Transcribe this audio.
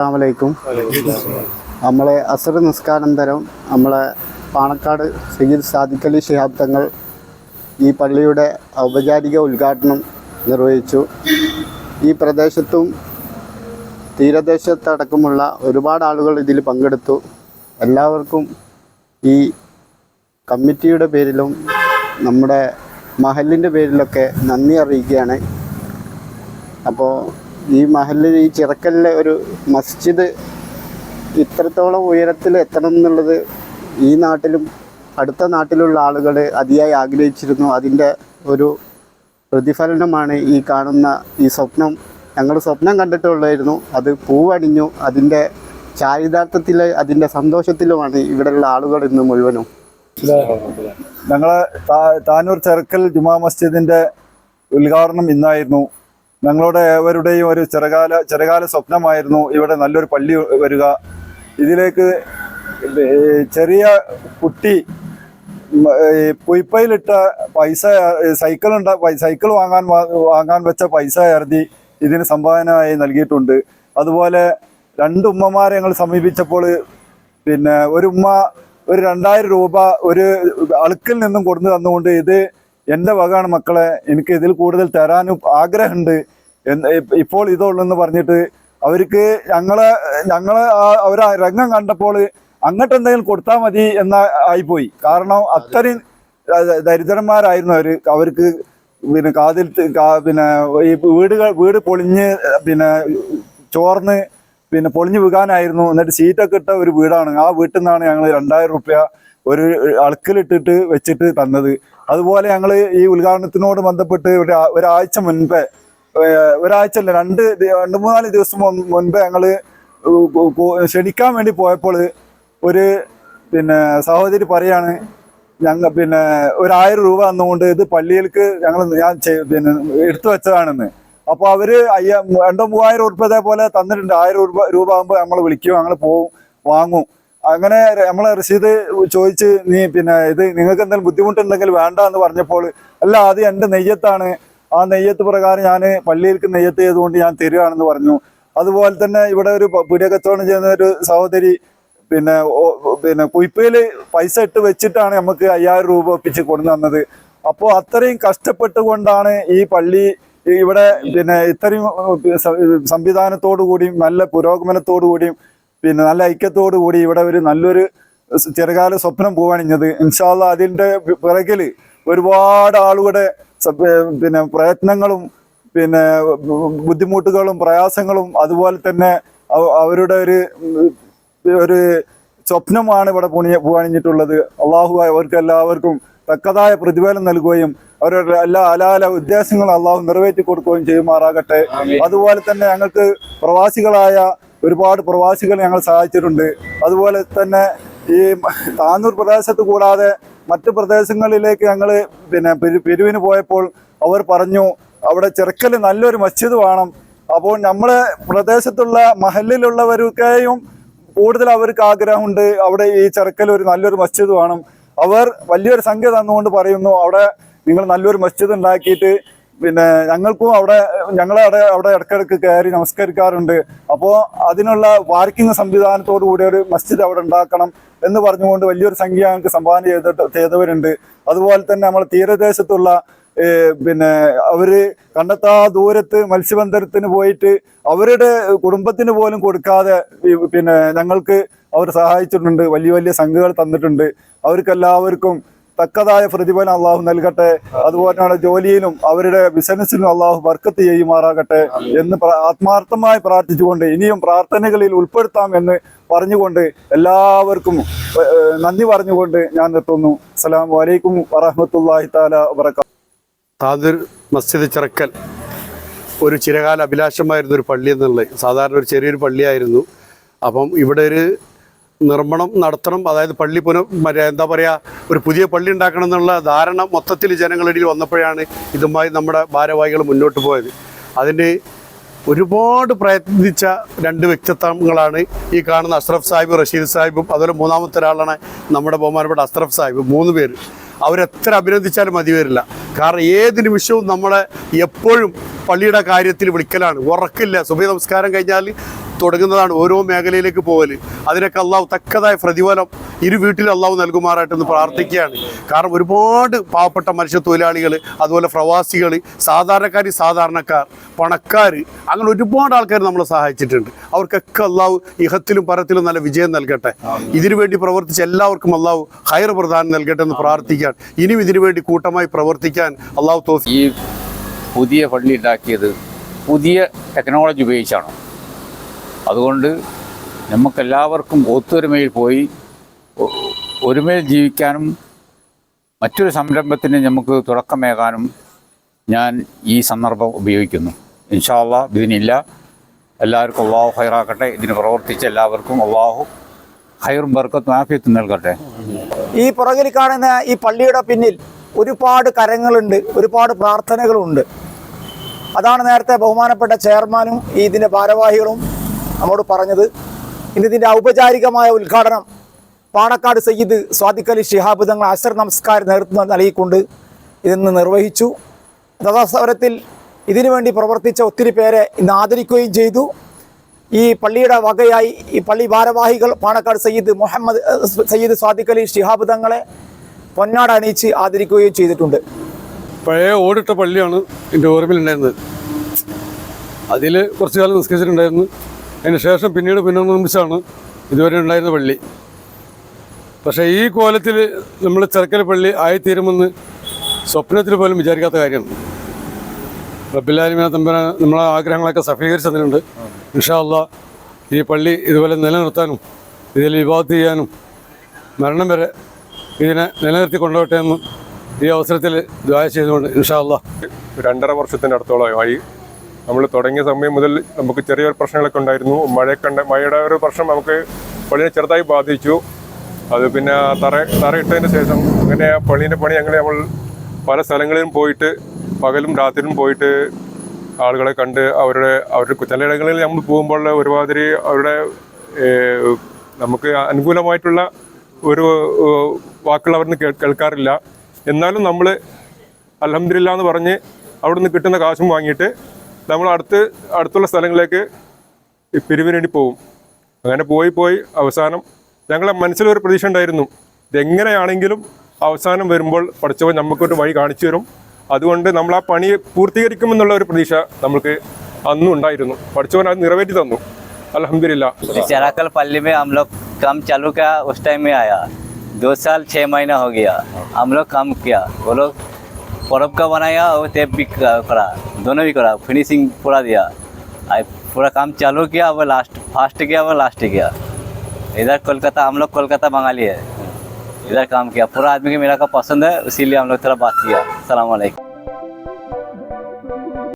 അസ്സാമലൈക്കും നമ്മളെ അസർ നിസ്കാരന്തരം നമ്മളെ പാണക്കാട് സയ്യിദ് സാദിഖലി ശിഹാബ്ദങ്ങൾ ഈ പള്ളിയുടെ ഔപചാരിക ഉദ്ഘാടനം നിർവഹിച്ചു. ഈ പ്രദേശത്തും തീരദേശത്തടക്കമുള്ള ഒരുപാട് ആളുകൾ ഇതിൽ പങ്കെടുത്തു. എല്ലാവർക്കും ഈ കമ്മിറ്റിയുടെ പേരിലും നമ്മുടെ മഹലിന്റെ പേരിലൊക്കെ നന്ദി അറിയിക്കുകയാണ്. അപ്പോൾ ഈ മഹലിൽ ഈ ചിറക്കലിലെ ഒരു മസ്ജിദ് ഇത്രത്തോളം ഉയരത്തിൽ എത്തണം എന്നുള്ളത് ഈ നാട്ടിലും അടുത്ത നാട്ടിലുള്ള ആളുകൾ അതിയായി ആഗ്രഹിച്ചിരുന്നു. അതിന്റെ ഒരു പ്രതിഫലനമാണ് ഈ കാണുന്ന ഈ സ്വപ്നം. ഞങ്ങൾ സ്വപ്നം കണ്ടിട്ടുള്ളായിരുന്നു. അത് പൂവണിഞ്ഞു. അതിന്റെ ചാരിതാർത്ഥത്തിൽ അതിന്റെ സന്തോഷത്തിലുമാണ് ഇവിടെയുള്ള ആളുകൾ ഇന്ന് മുഴുവനും. ഞങ്ങൾ താനൂർ ചെറുക്കൽ ജുമാ മസ്ജിദിന്റെ ഉദ്ഘാടനം ഇന്നായിരുന്നു. ഞങ്ങളുടെ ഏവരുടെയും ഒരു ചെറുകാല ചെറുകാല സ്വപ്നമായിരുന്നു ഇവിടെ നല്ലൊരു പള്ളി വരിക. ഇതിലേക്ക് ചെറിയ കുട്ടി പുയ്പയിലിട്ട പൈസ സൈക്കിൾ ഉണ്ട സൈക്കിൾ വാങ്ങാൻ വാങ്ങാൻ വെച്ച പൈസ കരുതി ഇതിന് സംഭാവനയായി നൽകിയിട്ടുണ്ട്. അതുപോലെ രണ്ട് ഉമ്മമാരെ ഞങ്ങൾ സമീപിച്ചപ്പോൾ പിന്നെ ഒരു ഉമ്മ ഒരു രണ്ടായിരം രൂപ ഒരു അളുക്കിൽ നിന്നും കൊടുന്നു തന്നുകൊണ്ട് ഇത് എന്റെ വകയാണ് മക്കളെ എനിക്ക് ഇതിൽ കൂടുതൽ തരാനും ആഗ്രഹമുണ്ട്. ഇപ്പോൾ ഇതുള്ളെന്ന് പറഞ്ഞിട്ട് അവർക്ക് ഞങ്ങളെ ഞങ്ങളെ ആ രംഗം കണ്ടപ്പോൾ അങ്ങോട്ട് എന്തെങ്കിലും കൊടുത്താൽ മതി എന്ന ആയിപ്പോയി. കാരണം അത്രയും ദരിദ്രന്മാരായിരുന്നു അവർ അവർക്ക് പിന്നെ കാതിൽ പിന്നെ ഈ വീടുകൾ വീട് പൊളിഞ്ഞ് പിന്നെ ചോർന്ന് പിന്നെ പൊളിഞ്ഞു വീകാനായിരുന്നു. എന്നിട്ട് സീറ്റൊക്കെ ഇട്ട ഒരു വീടാണ്. ആ വീട്ടിൽ നിന്നാണ് ഞങ്ങൾ രണ്ടായിരം റുപ്യ ഒരു അളക്കിലിട്ടിട്ട് വെച്ചിട്ട് തന്നത്. അതുപോലെ ഞങ്ങൾ ഈ ഉദ്ഘാടനത്തിനോട് ബന്ധപ്പെട്ട് ഒരു ഒരാഴ്ച മുൻപേ ഒരാഴ്ച അല്ല രണ്ട് രണ്ട് മൂന്നാൽ ദിവസം മുൻപ് കു- ക്ഷണിക്കാൻ വേണ്ടി പോയപ്പോൾ ഒരു പിന്നെ സഹോദരി പറയാണ് ഞങ്ങൾ പിന്നെ ഒരായിരം രൂപ തന്നുകൊണ്ട് ഇത് പള്ളിയിലേക്ക് ഞങ്ങൾ ഞാൻ പിന്നെ എടുത്തു വെച്ചതാണെന്ന്. അപ്പോൾ അവർ അയ്യ രണ്ടോ മൂവായിരം ഉറുപ്പ ഇതേപോലെ തന്നിട്ടുണ്ട്. ആയിരം രൂപ രൂപ ആകുമ്പോൾ നമ്മൾ വിളിക്കും ഞങ്ങൾ പോവും വാങ്ങും. അങ്ങനെ നമ്മളെ റഷീദ് ചോദിച്ച് നീ പിന്നെ ഇത് നിങ്ങൾക്ക് എന്തെങ്കിലും ബുദ്ധിമുട്ടുണ്ടെങ്കിൽ വേണ്ട എന്ന് പറഞ്ഞപ്പോൾ അല്ല അത് എന്റെ നെയ്യത്താണ്. ആ നെയ്യത്ത് പ്രകാരം ഞാൻ പള്ളിയിൽക്ക് നെയ്യത്ത് ചെയ്തുകൊണ്ട് ഞാൻ തരികയാണെന്ന് പറഞ്ഞു. അതുപോലെ തന്നെ ഇവിടെ ഒരു പുരിയ കച്ചവടം ചെയ്യുന്ന ഒരു സഹോദരി പിന്നെ പിന്നെ കുയിപ്പയിൽ പൈസ ഇട്ട് വെച്ചിട്ടാണ് നമുക്ക് അയ്യായിരം രൂപ ഒപ്പിച്ച് കൊണ്ടു തന്നത് അപ്പോൾ അത്രയും കഷ്ടപ്പെട്ടുകൊണ്ടാണ് ഈ പള്ളി ഇവിടെ പിന്നെ ഇത്രയും സംവിധാനത്തോടു കൂടിയും നല്ല പുരോഗമനത്തോടു കൂടിയും പിന്നെ നല്ല ഐക്യത്തോടു കൂടി ഇവിടെ ഒരു നല്ലൊരു ചെറുകാല സ്വപ്നം പോവാണിഞ്ഞത്. ഇൻഷാല്ല അതിന്റെ പിറകിൽ ഒരുപാട് ആളുകളുടെ പിന്നെ പ്രയത്നങ്ങളും പിന്നെ ബുദ്ധിമുട്ടുകളും പ്രയാസങ്ങളും അതുപോലെ തന്നെ അവരുടെ ഒരു ഒരു സ്വപ്നമാണ് ഇവിടെ പുണിയ പൂവണിഞ്ഞിട്ടുള്ളത്. അള്ളാഹു അവർക്ക് എല്ലാവർക്കും തക്കതായ പ്രതിഫലം നൽകുകയും അവരുടെ എല്ലാ അലാല ഉദ്ദേശങ്ങളും അള്ളാഹു നിറവേറ്റി കൊടുക്കുകയും ചെയ്യുമാറാകട്ടെ. അതുപോലെ തന്നെ ഞങ്ങൾക്ക് പ്രവാസികളായ ഒരുപാട് പ്രവാസികൾ ഞങ്ങൾ സഹായിച്ചിട്ടുണ്ട്. അതുപോലെ തന്നെ ഈ താന്നൂർ പ്രദേശത്ത് കൂടാതെ മറ്റു പ്രദേശങ്ങളിലേക്ക് ഞങ്ങൾ പിന്നെ പിരി- പിരിവിന് പോയപ്പോൾ അവർ പറഞ്ഞു അവിടെ ചെറുക്കൽ നല്ലൊരു മസ്ജിദ് വേണം. അപ്പോൾ നമ്മളെ പ്രദേശത്തുള്ള മഹലിലുള്ളവർക്കെയും കൂടുതൽ അവർക്ക് ആഗ്രഹമുണ്ട്. അവിടെ ഈ ചെറുക്കൽ ഒരു നല്ലൊരു മസ്ജിദ് വേണം. അവർ വലിയൊരു സംഖ്യ തന്നുകൊണ്ട് പറയുന്നു അവിടെ നിങ്ങൾ നല്ലൊരു മസ്ജിദ് ഉണ്ടാക്കിയിട്ട് പിന്നെ ഞങ്ങൾക്കും അവിടെ ഞങ്ങളെ അവിടെ അവിടെ ഇടയ്ക്കിടയ്ക്ക് കയറി നമസ്കരിക്കാറുണ്ട്. അപ്പോൾ അതിനുള്ള പാർക്കിംഗ് സംവിധാനത്തോടു കൂടി ഒരു മസ്ജിദ് അവിടെ ഉണ്ടാക്കണം എന്ന് പറഞ്ഞുകൊണ്ട് വലിയൊരു സംഖ്യ ഞങ്ങൾക്ക് സംഭാവന ചെയ്തിട്ട് ചെയ്തവരുണ്ട്. അതുപോലെ തന്നെ നമ്മൾ തീരദേശത്തുള്ള പിന്നെ അവർ കണ്ടെത്താ ദൂരത്ത് മത്സ്യബന്ധനത്തിന് പോയിട്ട് അവരുടെ കുടുംബത്തിന് പോലും കൊടുക്കാതെ പിന്നെ ഞങ്ങൾക്ക് അവർ സഹായിച്ചിട്ടുണ്ട്. വലിയ വലിയ സംഘങ്ങൾ തന്നിട്ടുണ്ട്. അവർക്കെല്ലാവർക്കും തക്കതായ പ്രതിഫലം അള്ളാഹു നൽകട്ടെ. അതുപോലെ തന്നെ ജോലിയിലും അവരുടെ ബിസിനസ്സിലും അള്ളാഹു ബർക്കത്ത് ചെയ്യുമാറാകട്ടെ എന്ന് ആത്മാർത്ഥമായി പ്രാർത്ഥിച്ചുകൊണ്ട് ഇനിയും പ്രാർത്ഥനകളിൽ ഉൾപ്പെടുത്താം എന്ന് പറഞ്ഞുകൊണ്ട് എല്ലാവർക്കും നന്ദി പറഞ്ഞുകൊണ്ട് ഞാൻ എത്തുന്നു അസ്സാം വലൈക്കും വറഹമത്തല്ലാഹി താല വബറകാതുഹു താതിർ മസ്ജിദ് ചിറക്കൽ ഒരു ചിരകാല അഭിലാഷമായിരുന്നു ഒരു പള്ളി എന്നുള്ളത്. സാധാരണ ഒരു ചെറിയൊരു പള്ളിയായിരുന്നു. അപ്പം ഇവിടെ ഒരു നിർമ്മാണം നടത്തണം. അതായത് പള്ളി പുന എന്താ പറയുക ഒരു പുതിയ പള്ളി ഉണ്ടാക്കണം എന്നുള്ള ധാരണ മൊത്തത്തിൽ ജനങ്ങളിടയിൽ വന്നപ്പോഴാണ് ഇതുമായി നമ്മുടെ ഭാരവാഹികൾ മുന്നോട്ട് പോയത്. അതിന് ഒരുപാട് പ്രയത്നിച്ച രണ്ട് വ്യക്തിത്വങ്ങളാണ് ഈ കാണുന്ന അഷ്റഫ് സാഹിബ് റഷീദ് സാഹിബും അതുപോലെ മൂന്നാമത്തെ ഒരാളാണ് നമ്മുടെ ബഹുമാനപ്പെട്ട അഷ്റഫ് സാഹിബ് മൂന്ന് പേര്. അവരെത്ര അഭിനന്ദിച്ചാലും മതി വരില്ല. കാരണം ഏത് നിമിഷവും നമ്മളെ എപ്പോഴും പള്ളിയുടെ കാര്യത്തിൽ വിളിക്കലാണ്. ഉറക്കില്ല. സുഭ നമസ്കാരം കഴിഞ്ഞാൽ തുടങ്ങുന്നതാണ് ഓരോ മേഖലയിലേക്ക് പോകൽ അതിനൊക്കെ അള്ളാഹു തക്കതായ പ്രതിഫലം ഇരു വീട്ടിൽ അള്ളാഹു നൽകുമാറായിട്ടെന്ന് പ്രാർത്ഥിക്കുകയാണ്. കാരണം ഒരുപാട് പാവപ്പെട്ട മനുഷ്യ തൊഴിലാളികൾ അതുപോലെ പ്രവാസികൾ സാധാരണക്കാർ സാധാരണക്കാർ പണക്കാർ അങ്ങനെ ഒരുപാട് ആൾക്കാർ നമ്മളെ സഹായിച്ചിട്ടുണ്ട്. അവർക്കൊക്കെ അള്ളാഹു ഇഹത്തിലും പരത്തിലും നല്ല വിജയം നൽകട്ടെ. ഇതിനു വേണ്ടി പ്രവർത്തിച്ച എല്ലാവർക്കും അള്ളാഹു ഹൈർ പ്രധാനം നൽകട്ടെ എന്ന് പ്രാർത്ഥിക്കാൻ ഇനിയും ഇതിനു വേണ്ടി കൂട്ടമായി പ്രവർത്തിക്കാൻ അള്ളാഹു തോഫി ഈ പുതിയ പള്ളി ഉണ്ടാക്കിയത് പുതിയ ടെക്നോളജി ഉപയോഗിച്ചാണ്? അതുകൊണ്ട് നമുക്കെല്ലാവർക്കും ഒത്തൊരുമയിൽ പോയി ഒരുമയിൽ ജീവിക്കാനും മറ്റൊരു സംരംഭത്തിന് നമുക്ക് തുടക്കമേകാനും ഞാൻ ഈ സന്ദർഭം ഉപയോഗിക്കുന്നു. ഇൻഷാല്ല ഇതിനില്ല. എല്ലാവർക്കും അള്ളാഹു ഹൈറാക്കട്ടെ ഇതിന് പ്രവർത്തിച്ച എല്ലാവർക്കും അള്ളാഹു ഹൈറും ബർക്കത്തും ആഫിയത്തും നൽകട്ടെ. ഈ പുറകിൽ കാണുന്ന ഈ പള്ളിയുടെ പിന്നിൽ ഒരുപാട് കരങ്ങളുണ്ട് ഒരുപാട് പ്രാർത്ഥനകളുണ്ട്. അതാണ് നേരത്തെ ബഹുമാനപ്പെട്ട ചെയർമാനും ഇതിന്റെ ഭാരവാഹികളും നമ്മോട് പറഞ്ഞത്. ഇന്നതിന്റെ ഔപചാരികമായ ഉദ്ഘാടനം പാണക്കാട് സയ്യിദ് സ്വാദിഖലി ഷിഹാബ് തങ്ങൾ അസർ നമസ്കാരം നേതൃത്വം നൽകിക്കൊണ്ട് ഇതെന്ന് നിർവഹിച്ചു. രഥോത്സവത്തിൽ ഇതിനുവേണ്ടി പ്രവർത്തിച്ച ഒത്തിരി പേരെ ഇന്ന് ആദരിക്കുകയും ചെയ്തു. ഈ പള്ളിയുടെ വകയായി ഈ പള്ളി ഭാരവാഹികൾ പാണക്കാട് സയ്യിദ് മുഹമ്മദ് സയ്യിദ് സ്വാദിഖലി ഷിഹാബ് തങ്ങളെ പൊന്നാട അണിയിച്ച് ആദരിക്കുകയും ചെയ്തിട്ടുണ്ട്. പഴയ ഓടിട്ട പള്ളിയാണ് എന്റെ ഓർമ്മയിലുണ്ടായിരുന്നത്. അതിൽ കുറച്ചു കാലം നിസ്കരിച്ചിട്ടുണ്ടായിരുന്നു. അതിന് ശേഷം പിന്നീട് പുനർനിർമ്മിച്ചാണ് ഇതുവരെ ഉണ്ടായിരുന്ന പള്ളി. പക്ഷേ ഈ കോലത്തിൽ നമ്മൾ ചെറുക്കൽ പള്ളി ആയിത്തീരുമെന്ന് സ്വപ്നത്തിൽ പോലും വിചാരിക്കാത്ത കാര്യമാണ് റബ്ബില്ലാലിമിനെ തമ്പന നമ്മളെ ആഗ്രഹങ്ങളൊക്കെ സഫീകരിച്ച് തന്നിട്ടുണ്ട്. ഇൻഷാല്ല ഈ പള്ളി ഇതുപോലെ നിലനിർത്താനും ഇതിൽ വിവാദത്ത് ചെയ്യാനും മരണം വരെ ഇതിനെ നിലനിർത്തി കൊണ്ടുപോട്ടെ എന്നും ഈ അവസരത്തിൽ ദ്വായ ചെയ്തുകൊണ്ട് ഇൻഷാല്ല രണ്ടര വർഷത്തിന്റെ അടുത്തോളമായി നമ്മൾ തുടങ്ങിയ സമയം മുതൽ നമുക്ക് ചെറിയൊരു പ്രശ്നങ്ങളൊക്കെ ഉണ്ടായിരുന്നു. മഴയൊക്കെ മഴയുടെ ഒരു പ്രശ്നം നമുക്ക് പള്ളിനെ ചെറുതായി ബാധിച്ചു. അത് പിന്നെ തറ തറയിട്ടതിന് ശേഷം അങ്ങനെ പള്ളീന്റെ പണി അങ്ങനെ നമ്മൾ പല സ്ഥലങ്ങളിലും പോയിട്ട് പകലും രാത്രിയിലും പോയിട്ട് ആളുകളെ കണ്ട് അവരുടെ അവരുടെ ചിലയിടങ്ങളിൽ നമ്മൾ പോകുമ്പോൾ ഒരുമാതിരി അവരുടെ നമുക്ക് അനുകൂലമായിട്ടുള്ള ഒരു വാക്കുകൾ അവിടുന്ന് കേൾക്കാറില്ല. എന്നാലും നമ്മൾ അലഹമില്ല എന്ന് പറഞ്ഞ് അവിടുന്ന് കിട്ടുന്ന കാശും വാങ്ങിയിട്ട് നമ്മൾ അടുത്ത് അടുത്തുള്ള സ്ഥലങ്ങളിലേക്ക് ഈ പിരിവിന് വേണ്ടി പോകും അങ്ങനെ പോയി പോയി അവസാനം ഞങ്ങളെ മനസ്സിലൊരു പ്രതീക്ഷ ഉണ്ടായിരുന്നു ഇതെങ്ങനെയാണെങ്കിലും അവസാനം വരുമ്പോൾ പഠിച്ചവൻ നമുക്കൊരു വഴി കാണിച്ചു തരും അതുകൊണ്ട് നമ്മൾ ആ പണി പൂർത്തീകരിക്കുമെന്നുള്ള ഒരു പ്രതീക്ഷ നമുക്ക് അന്നും ഉണ്ടായിരുന്നു പഠിച്ചവൻ അത് നിറവേറ്റി തന്നു അലഹമില്ല चराकल पल्ली में हम लोग काम चालू किया उस टाइम में आया दो साल छः महीना हो गया हम लोग काम किया वो लोग पर्व का बनाया और टेप भी करा दोनों भी करा फिनिशिंग पूरा दिया आई पूरा काम चालू किया वह लास्ट फास्ट किया वह लास्ट किया इधर कोलकाता हम लोग कोलकाता बंगाली है इधर काम किया पूरा आदमी को मेरा का पसंद है इसीलिए हम लोग थोड़ा बात किया सलाम वालेकुम